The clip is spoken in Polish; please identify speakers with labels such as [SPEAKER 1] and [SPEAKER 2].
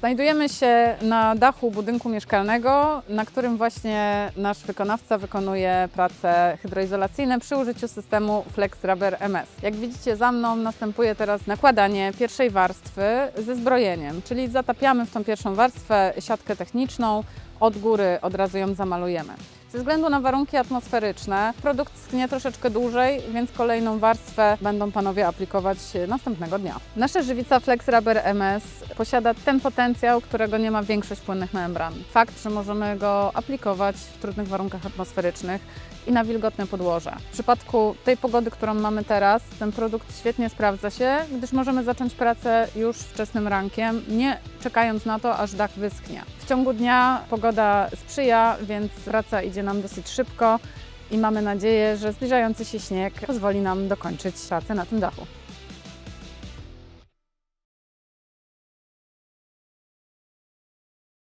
[SPEAKER 1] Znajdujemy się na dachu budynku mieszkalnego, na którym właśnie nasz wykonawca wykonuje prace hydroizolacyjne przy użyciu systemu Flex Rubber MS. Jak widzicie za mną następuje teraz nakładanie pierwszej warstwy ze zbrojeniem, czyli zatapiamy w tą pierwszą warstwę siatkę techniczną, od góry od razu ją zamalujemy. Ze względu na warunki atmosferyczne produkt schnie troszeczkę dłużej, więc kolejną warstwę będą panowie aplikować następnego dnia. Nasza żywica Flex Rubber MS posiada ten potencjał, którego nie ma większość płynnych membran. Fakt, że możemy go aplikować w trudnych warunkach atmosferycznych i na wilgotne podłoże. W przypadku tej pogody, którą mamy teraz, ten produkt świetnie sprawdza się, gdyż możemy zacząć pracę już wczesnym rankiem, nie czekając na to, aż dach wyschnie. Ciągu dnia pogoda sprzyja, więc praca idzie nam dosyć szybko i mamy nadzieję, że zbliżający się śnieg pozwoli nam dokończyć pracę na tym dachu.